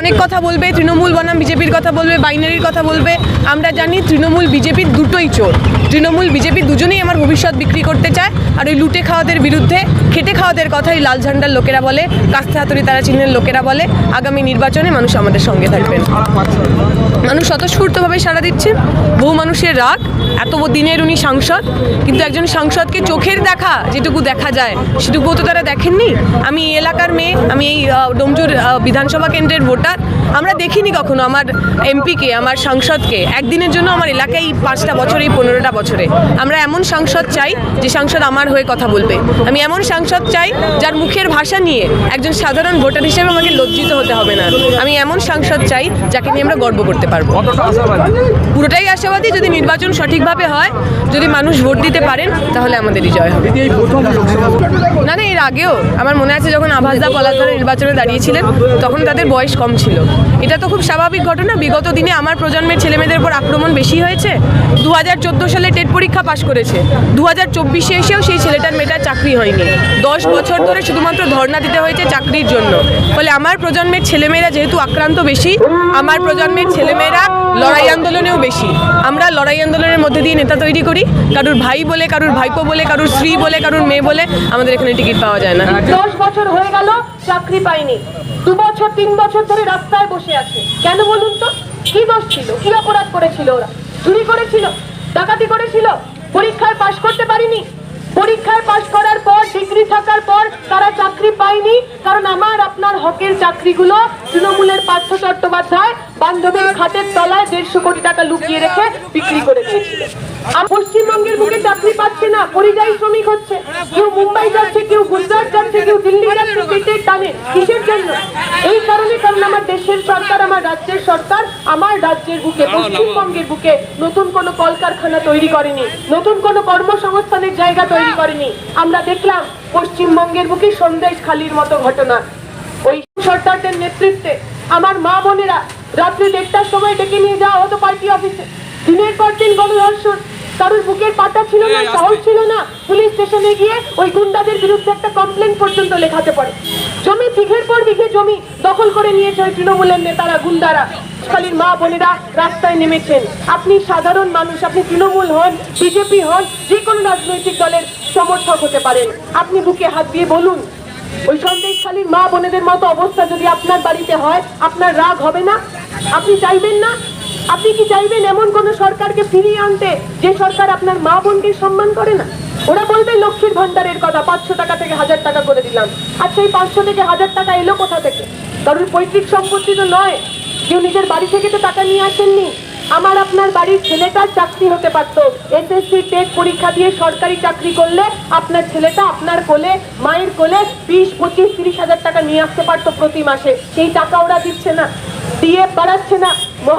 অনেক কথা বলবে, তৃণমূল বনাম বিজেপির কথা বলবে, বাইনারির কথা বলবে। আমরা জানি তৃণমূল বিজেপির দুটোই চোর। তৃণমূল বিজেপি দুজনেই আমার ভবিষ্যৎ বিক্রি করতে চায়, আর ওই লুটে খাওয়াদের বিরুদ্ধে, খেটে খাওয়াদের কথাই লাল ঝান্ডার লোকেরা বলে, কাস্তে হাতুড়ি তারা চিহ্নের লোকেরা বলে। আগামী নির্বাচনে মানুষ আমাদের সঙ্গে থাকবেন মানুষ স্বতঃস্ফূর্তভাবে সাড়া দিচ্ছে। বহু মানুষের রাগ, এত দিনের উনি সাংসদ, কিন্তু একজন সাংসদকে চোখের দেখা যেটুকু দেখা যায়, সেটুকুও তো তারা দেখেননি। আমি এই এলাকার মেয়ে, আমি এই ডোমজুর বিধানসভা কেন্দ্রের ভোটার that. আমরা দেখিনি কখনো আমার এমপিকে আমার সাংসদকে। একদিনের জন্য আমার এলাকায় এই পাঁচটা বছরে এই পনেরোটা বছরে। আমরা এমন সাংসদ চাই যে সাংসদ আমার হয়ে কথা বলবে। আমি এমন সাংসদ চাই যার মুখের ভাষা নিয়ে একজন সাধারণ ভোটার হিসেবে আমাকে লজ্জিত হতে হবে না। আমি এমন সাংসদ চাই যাকে নিয়ে আমরা গর্ব করতে পারব। পুরোটাই আশাবাদী যদি নির্বাচন সঠিকভাবে হয় যদি মানুষ ভোট দিতে পারেন তাহলে আমাদেরই জয় হবে। না না এর আগেও আমার মনে আছে যখন আভাসদা পলাশধারা নির্বাচনে দাঁড়িয়েছিলেন তখন তাদের বয়স কম ছিল। এটা তো খুব স্বাভাবিক ঘটনা। বিগত দিনে আমার প্রজন্মের ছেলেমেয়েদের উপর আক্রমণ বেশি হয়েছে। দু হাজার চোদ্দ সালে টেট পরীক্ষা পাশ করেছে। দু হাজার চব্বিশে এসেও সেই ছেলেটার মেয়েটার চাকরি হয়নি। দশ বছর ধরে শুধুমাত্র ধর্ণা দিতে হয়েছে চাকরির জন্য। ফলে আমার প্রজন্মের ছেলেমেয়েরা যেহেতু আক্রান্ত বেশি, আমার প্রজন্মের ছেলেমেয়েরা লড়াই আন্দোলনেও বেশি। আমরা লড়াই আন্দোলনের মধ্যে দিয়ে নেতা তৈরি করি। কারুর ভাই বলে, কারুর ভাইপো বলে, কারুর স্ত্রী বলে, কারুর মেয়ে বলে, আমাদের এখানে টিকিট পাওয়া যায় না। দশ বছর হয়ে গেল, চাকরি পাইনি। দু বছর, তিন বছর ধরে রাস্তায় বসে আছে। কেন বলুন তো? কি দোষ ছিল? কি অপরাধ করেছিল ওরা? চুরি করেছিল? ডাকাতি করেছিল? পরীক্ষায় পাশ করতে পারিনি? পরীক্ষায় পাশ করার পর ডিগ্রি থাকার পর তারা চাকরি পায়নি। কারণ আমার, আপনার হকের চাকরিগুলো তৃণমূলের পার্থ চট্টোপাধ্যায় বান্ধবীর খাতের তলায় দেড়শো কোটি টাকা লুকিয়ে রেখে বিক্রি করে দিয়েছিল। পশ্চিমবঙ্গের বুকে চাকরি পাচ্ছে না, পরিযায়ী শ্রমিক হচ্ছে। কেউ মুম্বাই যাচ্ছে, কেউ গুজরাট যাচ্ছে, কেউ দিল্লি যাচ্ছে পেটের টানে কিসের জন্য? এই কারণে কারণ আমার দেশের সরকার রাজ্যের সরকার আমার রাজ্যের বুকে পশ্চিমবঙ্গের বুকে নতুন কোনো কলকারখানা তৈরি করেনি নতুন কোনো কর্মসংস্থানের জায়গা তৈরি করেনি। আমরা দেখলাম পশ্চিমবঙ্গের বুকে সন্দেশ খালির মতো ঘটনা। ওই সরকারদের নেতৃত্বে আমার মা বোনেরা রাত্রি দেড়টার সময় ডেকে নিয়ে যাওয়া হতো পার্টি অফিসে। দিনের পর দিন গণধর্ষণ কারোর বুকের পাতা ছিল না সাহস ছিল না। পুলিশ স্টেশনে গিয়ে ওই গুন্ডাদের বিরুদ্ধে একটা কমপ্লেন পর্যন্ত লেখাতে পারে। জমি বিঘের পর বিঘে জমি দখল করে নিয়েছে ওই তৃণমূলের নেতারা গুন্ডারা। খালির মা বোনেরা রাস্তায় নেমেছেন। আপনি সাধারণ মানুষ আপনি তৃণমূল হন বিজেপি হন যে কোনো রাজনৈতিক দলের সমর্থক হতে পারেন। আপনি বুকে হাত দিয়ে বলুন। ওই সন্দেশখালীর মা বোনেদের মতো অবস্থা যদি আপনার বাড়িতে হয় আপনার রাগ হবে না? আপনি চাইবেন না? আপনি কি চাইবেন এমন কোন সরকারকে ফিরিয়ে আনতে যে সরকার আপনার মা বোনকে সম্মান করে না? ওরা বলবে, লক্ষ্মীর ভান্ডারের কথা, পাঁচশো টাকা থেকে হাজার টাকা করে দিলাম। আচ্ছা এই পাঁচশো থেকে হাজার টাকা এলো কোথা থেকে? কারোর পৈতৃক সম্পত্তি তো নয়। কেউ নিজের বাড়ি থেকে তো টাকা নিয়ে আসেননি। আমার আপনার বাড়ির ছেলেটার চাকরি হতে পারত। এসএসসি টেট পরীক্ষা দিয়ে সরকারি চাকরি করলে আপনার ছেলেটা আপনার কোলে, মায়ের কোলে বিশ, পঁচিশ, তিরিশ হাজার টাকা নিয়ে আসতে পারতো প্রতি মাসে। সেই টাকা ওরা দিচ্ছে না। দিয়ে বাড়াচ্ছে না। মহা